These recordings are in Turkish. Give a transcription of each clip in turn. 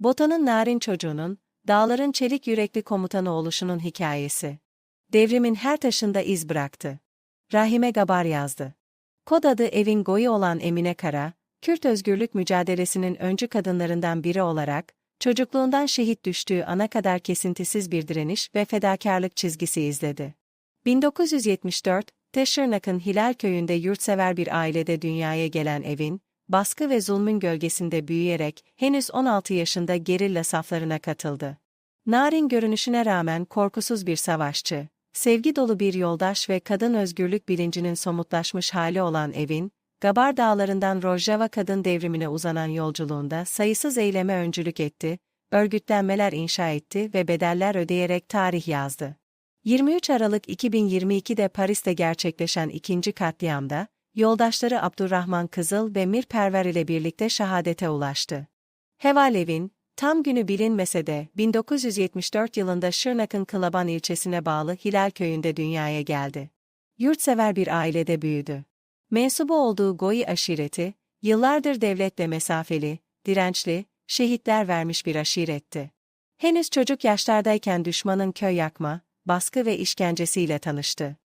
Botanın narin çocuğunun, dağların çelik yürekli komutanı oluşunun hikayesi. Devrimin her taşında iz bıraktı. Rahime Gabar yazdı. Kod adı Evin Goyu olan Emine Kara, Kürt özgürlük mücadelesinin öncü kadınlarından biri olarak, çocukluğundan şehit düştüğü ana kadar kesintisiz bir direniş ve fedakarlık çizgisi izledi. 1974, Teşırnak'ın Hilal köyünde yurtsever bir ailede dünyaya gelen Evin, baskı ve zulmün gölgesinde büyüyerek henüz 16 yaşında gerilla saflarına katıldı. Narin görünüşüne rağmen korkusuz bir savaşçı, sevgi dolu bir yoldaş ve kadın özgürlük bilincinin somutlaşmış hali olan Evin, Gabar Dağları'ndan Rojava kadın devrimine uzanan yolculuğunda sayısız eyleme öncülük etti, örgütlenmeler inşa etti ve bedeller ödeyerek tarih yazdı. 23 Aralık 2022'de Paris'te gerçekleşen ikinci katliamda, yoldaşları Abdurrahman Kızıl ve Mir Perver ile birlikte şehadete ulaştı. Hevalevin, tam günü bilinmese de 1974 yılında Şırnak'ın Kılaban ilçesine bağlı Hilal köyünde dünyaya geldi. Yurtsever bir ailede büyüdü. Mensubu olduğu Goyi aşireti, yıllardır devletle mesafeli, dirençli, şehitler vermiş bir aşiretti. Henüz çocuk yaşlardayken düşmanın köy yakma, baskı ve işkencesiyle tanıştı.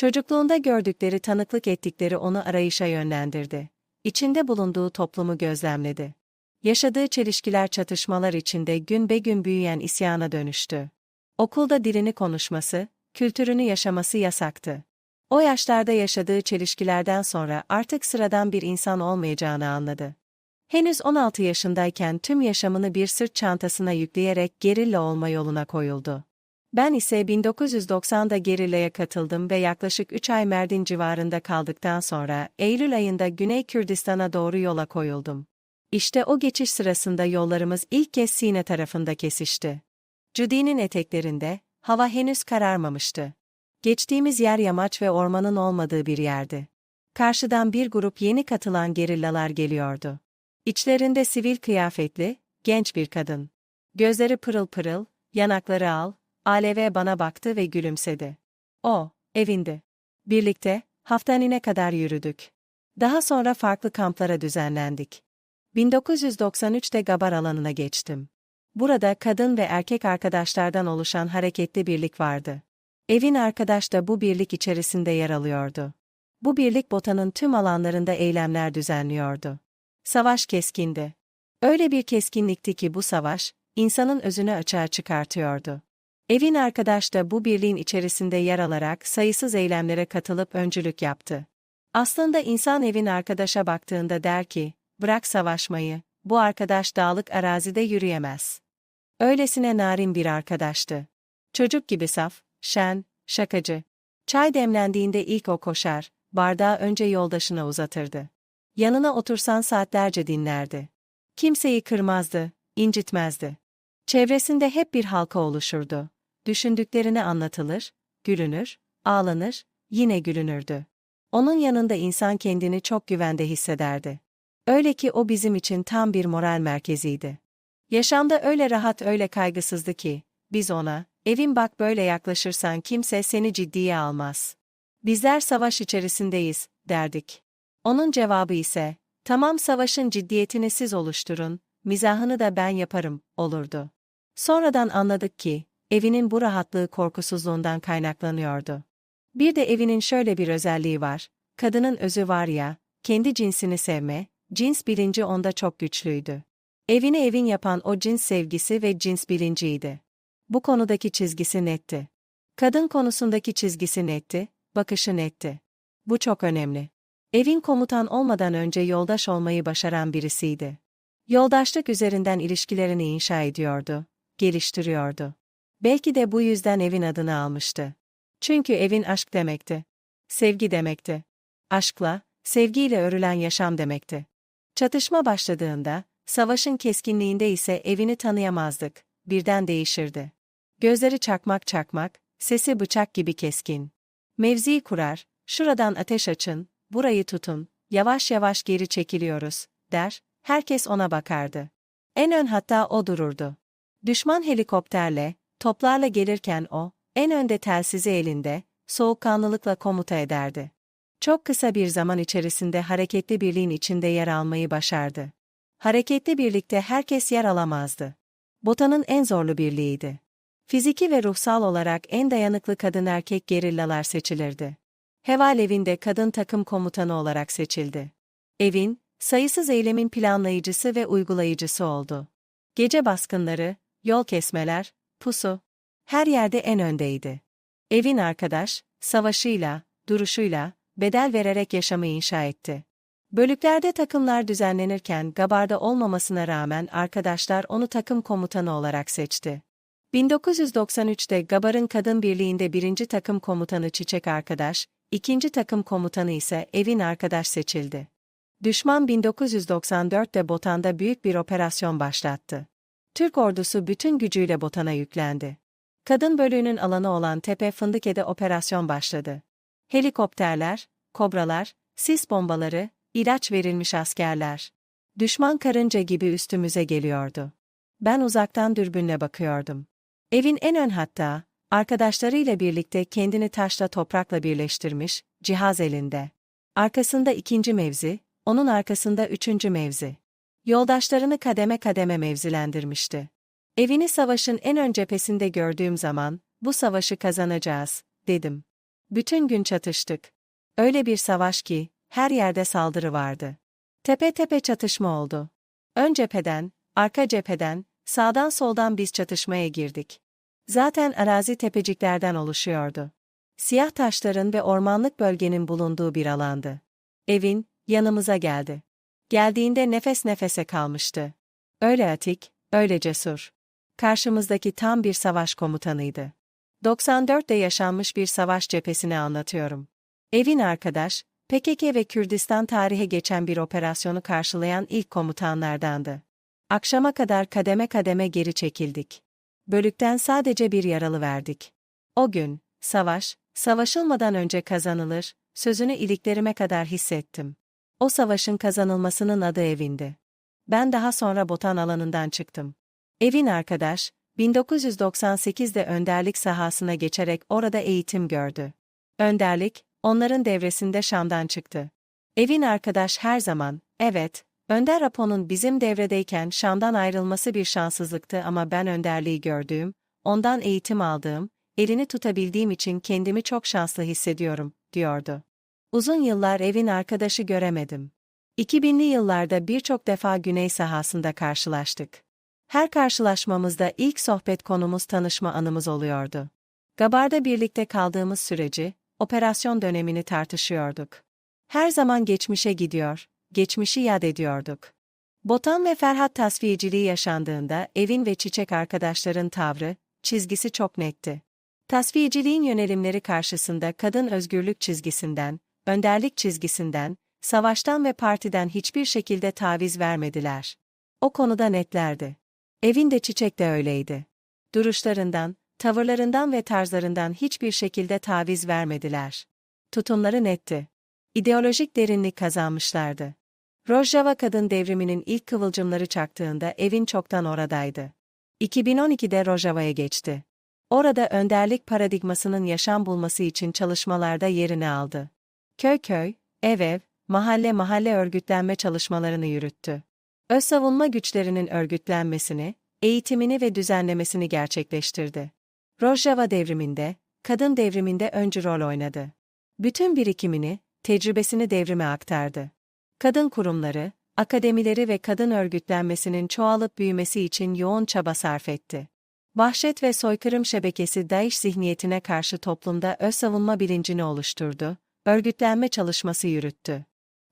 Çocukluğunda gördükleri tanıklık ettikleri onu arayışa yönlendirdi. İçinde bulunduğu toplumu gözlemledi. Yaşadığı çelişkiler çatışmalar içinde gün be gün büyüyen isyana dönüştü. Okulda dilini konuşması, kültürünü yaşaması yasaktı. O yaşlarda yaşadığı çelişkilerden sonra artık sıradan bir insan olmayacağını anladı. Henüz 16 yaşındayken tüm yaşamını bir sırt çantasına yükleyerek gerilla olma yoluna koyuldu. Ben ise 1990'da gerillaya katıldım ve yaklaşık 3 ay Merdin civarında kaldıktan sonra Eylül ayında Güney Kürdistan'a doğru yola koyuldum. İşte o geçiş sırasında yollarımız ilk kez Sine tarafında kesişti. Cüdi'nin eteklerinde, hava henüz kararmamıştı. Geçtiğimiz yer yamaç ve ormanın olmadığı bir yerdi. Karşıdan bir grup yeni katılan gerillalar geliyordu. İçlerinde sivil kıyafetli, genç bir kadın. Gözleri pırıl pırıl, yanakları al, Aleve bana baktı ve gülümsedi. O, evindi. Birlikte, Haftanin'e kadar yürüdük. Daha sonra farklı kamplara düzenlendik. 1993'te Gabar alanına geçtim. Burada kadın ve erkek arkadaşlardan oluşan hareketli birlik vardı. Evin arkadaş da bu birlik içerisinde yer alıyordu. Bu birlik Botan'ın tüm alanlarında eylemler düzenliyordu. Savaş keskindi. Öyle bir keskinlikti ki bu savaş, insanın özünü açığa çıkartıyordu. Evin arkadaş da bu birliğin içerisinde yer alarak sayısız eylemlere katılıp öncülük yaptı. Aslında insan evin arkadaşa baktığında der ki, bırak savaşmayı, bu arkadaş dağlık arazide yürüyemez. Öylesine narin bir arkadaştı. Çocuk gibi saf, şen, şakacı. Çay demlendiğinde ilk o koşar, bardağı önce yoldaşına uzatırdı. Yanına otursan saatlerce dinlerdi. Kimseyi kırmazdı, incitmezdi. Çevresinde hep bir halka oluşurdu. Düşündüklerini anlatılır, gülünür, ağlanır, yine gülünürdü. Onun yanında insan kendini çok güvende hissederdi. Öyle ki o bizim için tam bir moral merkeziydi. Yaşamda öyle rahat öyle kaygısızdı ki, biz ona, evin bak böyle yaklaşırsan kimse seni ciddiye almaz. Bizler savaş içerisindeyiz, derdik. Onun cevabı ise, tamam savaşın ciddiyetini siz oluşturun, mizahını da ben yaparım, olurdu. Sonradan anladık ki, evinin bu rahatlığı korkusuzluğundan kaynaklanıyordu. Bir de evinin şöyle bir özelliği var, kadının özü var ya, kendi cinsini sevme, cins bilinci onda çok güçlüydü. Evini evin yapan o cins sevgisi ve cins bilinciydi. Bu konudaki çizgisi netti. Kadın konusundaki çizgisi netti, bakışı netti. Bu çok önemli. Evin komutan olmadan önce yoldaş olmayı başaran birisiydi. Yoldaşlık üzerinden ilişkilerini inşa ediyordu, geliştiriyordu. Belki de bu yüzden evin adını almıştı. Çünkü evin aşk demekti. Sevgi demekti. Aşkla, sevgiyle örülen yaşam demekti. Çatışma başladığında, savaşın keskinliğinde ise evini tanıyamazdık, birden değişirdi. Gözleri çakmak çakmak, sesi bıçak gibi keskin. Mevziyi kurar, şuradan ateş açın, burayı tutun, yavaş yavaş geri çekiliyoruz, der, herkes ona bakardı. En ön hatta o dururdu. Düşman helikopterle, toplarla gelirken o, en önde telsizi elinde, soğukkanlılıkla komuta ederdi. Çok kısa bir zaman içerisinde hareketli birliğin içinde yer almayı başardı. Hareketli birlikte herkes yer alamazdı. Botanın en zorlu birliğiydi. Fiziki ve ruhsal olarak en dayanıklı kadın erkek gerillalar seçilirdi. Heval evinde kadın takım komutanı olarak seçildi. Evin, sayısız eylemin planlayıcısı ve uygulayıcısı oldu. Gece baskınları, yol kesmeler, pusu, her yerde en öndeydi. Evin arkadaş, savaşıyla, duruşuyla, bedel vererek yaşamı inşa etti. Bölüklerde takımlar düzenlenirken Gabar'da olmamasına rağmen arkadaşlar onu takım komutanı olarak seçti. 1993'te Gabar'ın Kadın Birliği'nde birinci takım komutanı Çiçek Arkadaş, ikinci takım komutanı ise Evin Arkadaş seçildi. Düşman 1994'te Botan'da büyük bir operasyon başlattı. Türk ordusu bütün gücüyle Botan'a yüklendi. Kadın bölüğünün alanı olan Tepe Fındıke'de operasyon başladı. Helikopterler, kobralar, sis bombaları, ilaç verilmiş askerler. Düşman karınca gibi üstümüze geliyordu. Ben uzaktan dürbünle bakıyordum. Evin en ön hatta, arkadaşlarıyla birlikte kendini taşla toprakla birleştirmiş, cihaz elinde. Arkasında ikinci mevzi, onun arkasında üçüncü mevzi. Yoldaşlarını kademe kademe mevzilendirmişti. Evini savaşın en ön cephesinde gördüğüm zaman, bu savaşı kazanacağız, dedim. Bütün gün çatıştık. Öyle bir savaş ki, her yerde saldırı vardı. Tepe tepe çatışma oldu. Ön cepheden, arka cepheden, sağdan soldan biz çatışmaya girdik. Zaten arazi tepeciklerden oluşuyordu. Siyah taşların ve ormanlık bölgenin bulunduğu bir alandı. Evin, yanımıza geldi. Geldiğinde nefes nefese kalmıştı. Öyle atik, öyle cesur. Karşımızdaki tam bir savaş komutanıydı. 94'te yaşanmış bir savaş cephesini anlatıyorum. Evin arkadaş, PKK ve Kürdistan tarihe geçen bir operasyonu karşılayan ilk komutanlardandı. Akşama kadar kademe kademe geri çekildik. Bölükten sadece bir yaralı verdik. O gün, savaş, savaşılmadan önce kazanılır, sözünü iliklerime kadar hissettim. O savaşın kazanılmasının adı evindi. Ben daha sonra botan alanından çıktım. Evin arkadaş, 1998'de önderlik sahasına geçerek orada eğitim gördü. Önderlik, onların devresinde Şam'dan çıktı. Evin arkadaş her zaman, evet, Önder Apo'nun bizim devredeyken Şam'dan ayrılması bir şanssızlıktı ama ben önderliği gördüğüm, ondan eğitim aldığım, elini tutabildiğim için kendimi çok şanslı hissediyorum, diyordu. Uzun yıllar evin arkadaşı göremedim. 2000'li yıllarda birçok defa güney sahasında karşılaştık. Her karşılaşmamızda ilk sohbet konumuz tanışma anımız oluyordu. Gabar'da birlikte kaldığımız süreci, operasyon dönemini tartışıyorduk. Her zaman geçmişe gidiyor, geçmişi yad ediyorduk. Botan ve Ferhat tasfiyeciliği yaşandığında evin ve çiçek arkadaşların tavrı, çizgisi çok netti. Tasfiyeciliğin yönelimleri karşısında kadın özgürlük çizgisinden, önderlik çizgisinden, savaştan ve partiden hiçbir şekilde taviz vermediler. O konuda netlerdi. Evin de çiçek de öyleydi. Duruşlarından, tavırlarından ve tarzlarından hiçbir şekilde taviz vermediler. Tutumları netti. İdeolojik derinlik kazanmışlardı. Rojava kadın devriminin ilk kıvılcımları çaktığında evin çoktan oradaydı. 2012'de Rojava'ya geçti. Orada önderlik paradigmasının yaşam bulması için çalışmalarda yerini aldı. Köy köy, ev ev, mahalle mahalle örgütlenme çalışmalarını yürüttü. Öz savunma güçlerinin örgütlenmesini, eğitimini ve düzenlemesini gerçekleştirdi. Rojava devriminde, kadın devriminde öncü rol oynadı. Bütün birikimini, tecrübesini devrime aktardı. Kadın kurumları, akademileri ve kadın örgütlenmesinin çoğalıp büyümesi için yoğun çaba sarf etti. Vahşet ve soykırım şebekesi DAEŞ zihniyetine karşı toplumda öz savunma bilincini oluşturdu, örgütlenme çalışması yürüttü.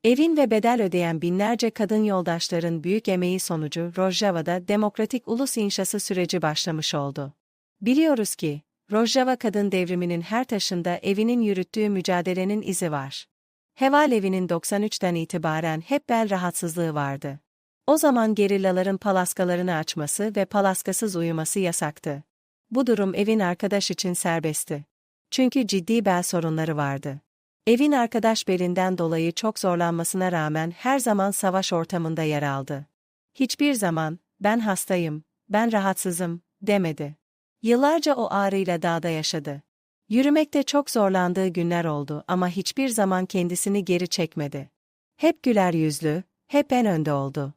Evin ve bedel ödeyen binlerce kadın yoldaşların büyük emeği sonucu Rojava'da demokratik ulus inşası süreci başlamış oldu. Biliyoruz ki, Rojava kadın devriminin her taşında evinin yürüttüğü mücadelenin izi var. Heval evinin 93'ten itibaren hep bel rahatsızlığı vardı. O zaman gerillaların palaskalarını açması ve palaskasız uyuması yasaktı. Bu durum evin arkadaş için serbestti. Çünkü ciddi bel sorunları vardı. Evin arkadaş belinden dolayı çok zorlanmasına rağmen her zaman savaş ortamında yer aldı. Hiçbir zaman, ben hastayım, ben rahatsızım, demedi. Yıllarca o ağrıyla dağda yaşadı. Yürümekte çok zorlandığı günler oldu ama hiçbir zaman kendisini geri çekmedi. Hep güler yüzlü, hep en önde oldu.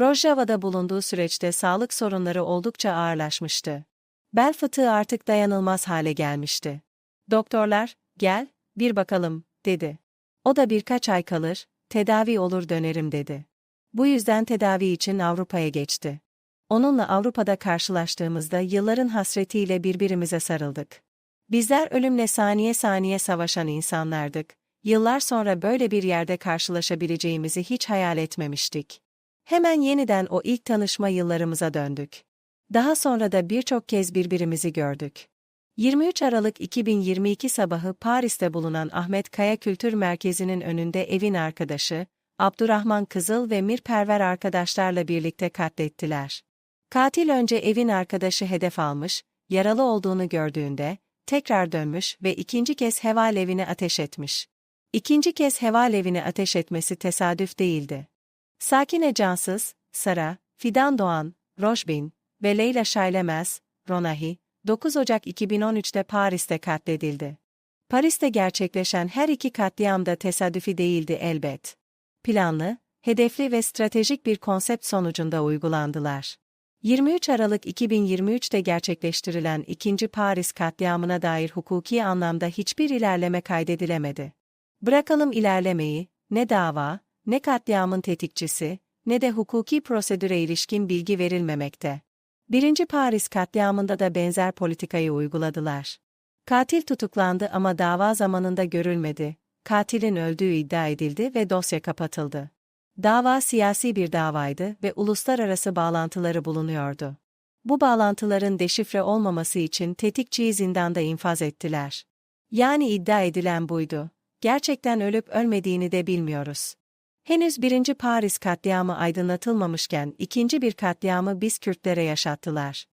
Rojava'da bulunduğu süreçte sağlık sorunları oldukça ağırlaşmıştı. Bel fıtığı artık dayanılmaz hale gelmişti. Doktorlar, gel, bir bakalım, dedi. O da birkaç ay kalır, tedavi olur dönerim dedi. Bu yüzden tedavi için Avrupa'ya geçti. Onunla Avrupa'da karşılaştığımızda yılların hasretiyle birbirimize sarıldık. Bizler ölümle saniye saniye savaşan insanlardık. Yıllar sonra böyle bir yerde karşılaşabileceğimizi hiç hayal etmemiştik. Hemen yeniden o ilk tanışma yıllarımıza döndük. Daha sonra da birçok kez birbirimizi gördük. 23 Aralık 2022 sabahı Paris'te bulunan Ahmet Kaya Kültür Merkezi'nin önünde evin arkadaşı, Abdurrahman Kızıl ve Mirperver arkadaşlarla birlikte katlettiler. Katil önce evin arkadaşı hedef almış, yaralı olduğunu gördüğünde, tekrar dönmüş ve ikinci kez heval evine ateş etmiş. İkinci kez heval evine ateş etmesi tesadüf değildi. Sakine Cansız, Sara, Fidan Doğan, Rojbin ve Leyla Şaylemez, Ronahi, 9 Ocak 2013'te Paris'te katledildi. Paris'te gerçekleşen her iki katliam da tesadüfi değildi elbet. Planlı, hedefli ve stratejik bir konsept sonucunda uygulandılar. 23 Aralık 2023'te gerçekleştirilen ikinci Paris katliamına dair hukuki anlamda hiçbir ilerleme kaydedilemedi. Bırakalım ilerlemeyi, ne dava, ne katliamın tetikçisi, ne de hukuki prosedüre ilişkin bilgi verilmemekte. Birinci Paris katliamında da benzer politikayı uyguladılar. Katil tutuklandı ama dava zamanında görülmedi. Katilin öldüğü iddia edildi ve dosya kapatıldı. Dava siyasi bir davaydı ve uluslararası bağlantıları bulunuyordu. Bu bağlantıların deşifre olmaması için tetikçiyi zindanda infaz ettiler. Yani iddia edilen buydu. Gerçekten ölüp ölmediğini de bilmiyoruz. Henüz birinci Paris katliamı aydınlatılmamışken ikinci bir katliamı biz Kürtlere yaşattılar.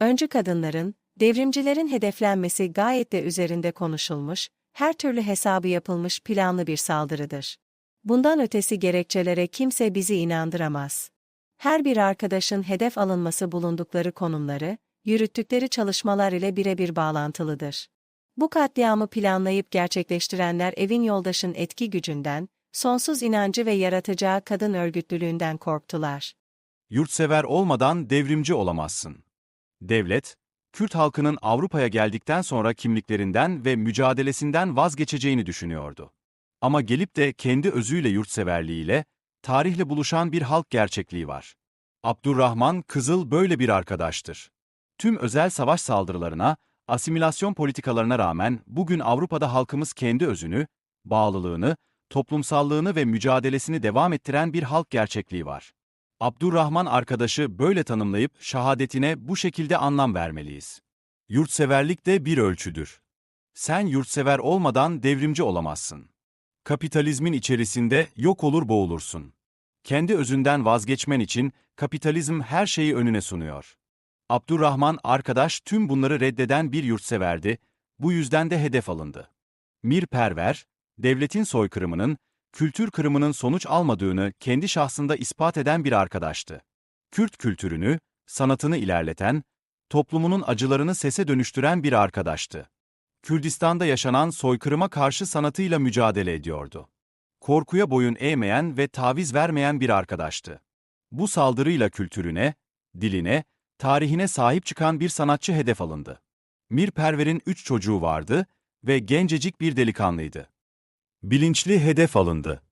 Öncü kadınların, devrimcilerin hedeflenmesi gayet de üzerinde konuşulmuş, her türlü hesabı yapılmış planlı bir saldırıdır. Bundan ötesi gerekçelere kimse bizi inandıramaz. Her bir arkadaşın hedef alınması bulundukları konumları, yürüttükleri çalışmalar ile birebir bağlantılıdır. Bu katliamı planlayıp gerçekleştirenler evin yoldaşın etki gücünden, sonsuz inancı ve yaratacağı kadın örgütlülüğünden korktular. Yurtsever olmadan devrimci olamazsın. Devlet, Kürt halkının Avrupa'ya geldikten sonra kimliklerinden ve mücadelesinden vazgeçeceğini düşünüyordu. Ama gelip de kendi özüyle yurtseverliğiyle, tarihle buluşan bir halk gerçekliği var. Abdurrahman Kızıl böyle bir arkadaştır. Tüm özel savaş saldırılarına, asimilasyon politikalarına rağmen bugün Avrupa'da halkımız kendi özünü, bağlılığını, toplumsallığını ve mücadelesini devam ettiren bir halk gerçekliği var. Abdurrahman arkadaşı böyle tanımlayıp şahadetine bu şekilde anlam vermeliyiz. Yurtseverlik de bir ölçüdür. Sen yurtsever olmadan devrimci olamazsın. Kapitalizmin içerisinde yok olur boğulursun. Kendi özünden vazgeçmen için kapitalizm her şeyi önüne sunuyor. Abdurrahman arkadaş tüm bunları reddeden bir yurtseverdi, bu yüzden de hedef alındı. Mir Perver, devletin soykırımının, kültür kırımının sonuç almadığını kendi şahsında ispat eden bir arkadaştı. Kürt kültürünü, sanatını ilerleten, toplumunun acılarını sese dönüştüren bir arkadaştı. Kürdistan'da yaşanan soykırıma karşı sanatıyla mücadele ediyordu. Korkuya boyun eğmeyen ve taviz vermeyen bir arkadaştı. Bu saldırıyla kültürüne, diline, tarihine sahip çıkan bir sanatçı hedef alındı. Mir Perver'in üç çocuğu vardı ve gencecik bir delikanlıydı. Bilinçli hedef alındı.